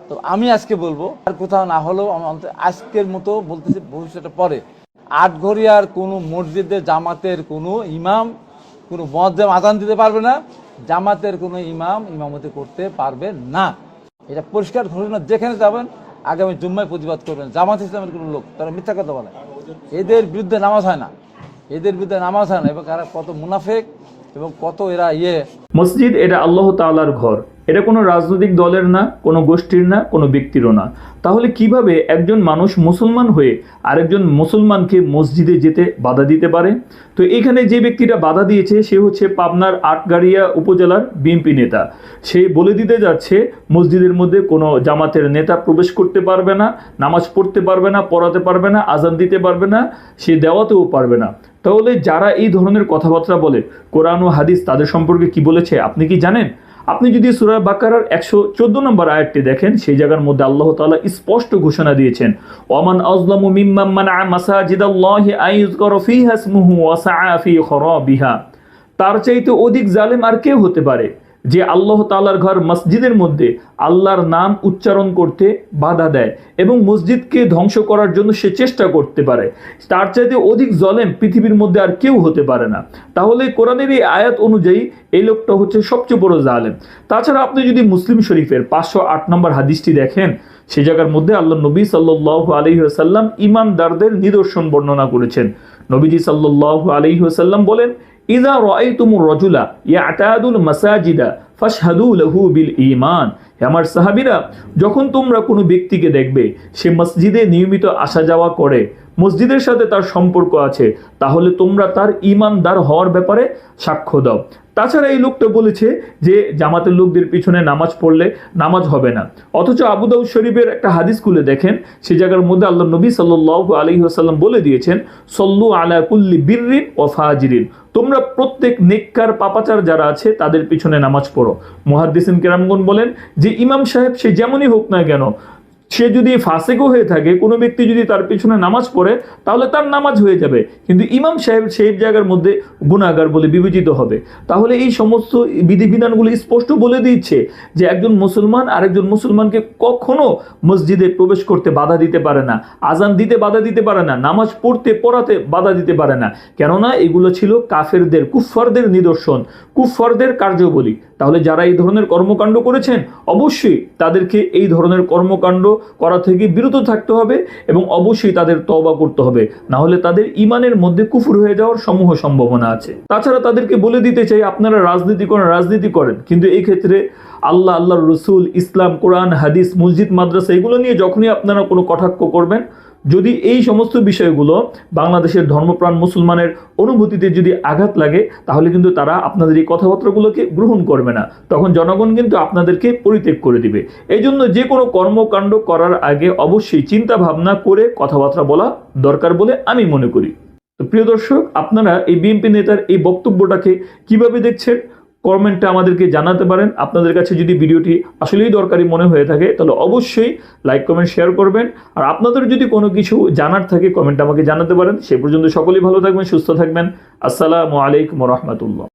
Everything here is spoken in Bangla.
তো আমি আজকে বলব, আর কোথাও না হলেও আমি আজকের মতো বলতেছি ভবিষ্যতে পরে। আটঘরিয়ার কোনো মসজিদে জামাতের কোনো ইমাম, কোনো মজ্জাম আজান দিতে পারবে না, জামাতের কোনো ইমাম ইমামতি করতে পারবে না। এটা পরিষ্কার ঘোষণা যেখানে যাবেন, আগামী জুম্মায় প্রতিবাদ করবেন। জামাত ইসলামের কোনো লোক, তারা মিথ্যা কথা বলে। এদের বিরুদ্ধে নামাজ হয় না। এদের বিরুদ্ধে নামাজ হয় না। এবং এরা কত মুনাফেক এবং কত এরা ইয়ে। মসজিদ এটা আল্লাহ তাআলার ঘর। এটা কোনো রাজনৈতিক দলের না, কোনো গোষ্ঠীর না, কোনো ব্যক্তিরও না। তাহলে কীভাবে একজন মানুষ মুসলমান হয়ে আরেকজন মুসলমানকে মসজিদে যেতে বাধা দিতে পারে? তো এখানে যে ব্যক্তিটা বাধা দিয়েছে, সে হচ্ছে পাবনার আটগাড়িয়া উপজেলার বিএনপি নেতা। সে বলে দিতে যাচ্ছে, মসজিদের মধ্যে কোনো জামাতের নেতা প্রবেশ করতে পারবে না, নামাজ পড়তে পারবে না, পড়াতে পারবে না, আজান দিতে পারবে না, সে দেওয়াতেও পারবে না। তাহলে যারা এই ধরনের কথাবার্তা বলে, কোরআন ও হাদিস তাদের সম্পর্কে কি বলেছে, আপনি কি জানেন? আপনি যদি সুরা বাকারার একশো চোদ্দ নম্বর আয়াতটি দেখেন, সেই জায়গার মধ্যে আল্লাহ তালা স্পষ্ট ঘোষণা দিয়েছেন ওমান ফী তার চাইতে অধিক জালেম আর কেউ হতে পারে। যে আল্লাহ তাআলার ঘর মসজিদের মধ্যে আল্লাহর নাম উচ্চারণ করতে বাধা দেয় এবং মসজিদকে ধ্বংস করার জন্য সে চেষ্টা করতে পারে। তার চাইতে অধিক জলেম পৃথিবীর মধ্যে আর কেউ হতে পারে না। তাহলে কোরআনের এই আয়াত অনুযায়ী এই লোকটা হচ্ছে সবচেয়ে বড় জালেম। তাছাড়া আপনি যদি মুসলিম শরীফের পাঁচশো আট নম্বর হাদিসটি দেখেন, সে জায়গার মধ্যে আল্লাহ নবী সাল্লাহ আলহিহাসাল্লাম ইমানদারদের নিদর্শন বর্ণনা করেছেন। নবীজি সাল্লাহ আলহিহাসাল্লাম বলেন ইদা রজুলা ইয়া ইয়াতাদুল মাসাজিদা ফাশহাদু লাহু বিল ইমান আমার সাহাবিরা, যখন তোমরা কোনো ব্যক্তিকে দেখবে, সে মসজিদে নিয়মিত আসা যাওয়া করে মসজিদের সাথে তার সম্পর্ক আছে, তাহলে তোমরা তার ইমানদার হওয়ার ব্যাপারে সাক্ষ্য দাও। তাছাড়া এই লোকটা বলেছে যে জামাতের লোকদের পিছনে নামাজ পড়লে নামাজ হবে না। অথচ আবু দাউদ শরীফের একটা হাদিস খুলে দেখেন, সে জায়গার মধ্যে আল্লাহ নবী সাল্লাহ আলী আসাল্লাম বলে দিয়েছেন, সল্লু আলা কুল্লি বিররিন ও ফাজিরিন। তোমরা প্রত্যেক নেককার পাপাচার যারা আছে, তাদের পিছনে নামাজ পড়ো। মুহাদ্দিসিন কেরামগন বলেন যে, ইমাম সাহেব সে যেমনই হোক না কেন সে যদি ফাসেকও হয়ে থাকে, কোনো ব্যক্তি যদি তার পিছনে নামাজ পড়ে, তাহলে তার নামাজ হয়ে যাবে। কিন্তু ইমাম সাহেব সেই জায়গার মধ্যে গুণাগার বলে বিবেচিত হবে। তাহলে এই সমস্ত বিধিবিধানগুলি স্পষ্ট বলে দিচ্ছে যে একজন মুসলমান আরেকজন মুসলমানকে কখনো মসজিদে প্রবেশ করতে বাধা দিতে পারে না, আজান দিতে বাধা দিতে পারে না, নামাজ পড়তে, পড়াতে বাধা দিতে পারে না। কেননা এগুলো ছিল কাফেরদের, কুফফারদের নিদর্শন। কুফফারদের কার্যবলী। তাহলে যারা এই ধরনের কর্মকাণ্ড করেছেন, অবশ্যই তাদেরকে এই ধরনের কর্মকাণ্ড করা থেকে বিরত থাকতে হবে এবং অবশ্যই তাদের তওবা করতে হবে। না হলে তাদের ইমানের মধ্যে কুফুর হয়ে যাওয়ার সমূহ সম্ভাবনা আছে। তাছাড়া তাদেরকে বলে দিতে চাই, আপনারা রাজনীতি করেন রাজনীতি করেন। কিন্তু এই ক্ষেত্রে আল্লাহ, আল্লাহর রসুল, ইসলাম, কোরআন, হাদিস, মসজিদ, মাদ্রাসা, এগুলো নিয়ে যখনই আপনারা কোনো কটাক্ষ করবেন যদি এই সমস্ত বিষয়গুলো বাংলাদেশের ধর্মপ্রাণ মুসলমানের অনুভূতিতে যদি আঘাত লাগে, তাহলে কিন্তু তারা আপনাদের এই কথাবার্তাগুলোকে গ্রহণ করবে না। তখন জনগণ কিন্তু আপনাদেরকে পরিত্যাগ করে দিবে। এই জন্য যে কোনো কর্মকাণ্ড করার আগে অবশ্যই চিন্তা ভাবনা করে কথাবার্তা বলা দরকার বলে আমি মনে করি। তো প্রিয় দর্শক, আপনারা এই বিএনপি নেতার এই বক্তব্যটাকে কীভাবে দেখছেন? কমেন্টে আমাদেরকে জানাতে পারেন। আপনাদের কাছে যদি ভিডিওটি আসলেই দরকারি মনে হয়ে থাকে, তাহলে অবশ্যই লাইক, কমেন্ট, শেয়ার করবেন। আর আপনাদের যদি কোনো কিছু জানার থাকে, কমেন্ট আমাকে জানাতে পারেন। সে পর্যন্ত সকলেই ভালো থাকবেন, সুস্থ থাকবেন। আসসালামু আলাইকুম রহমতুল্লাহ।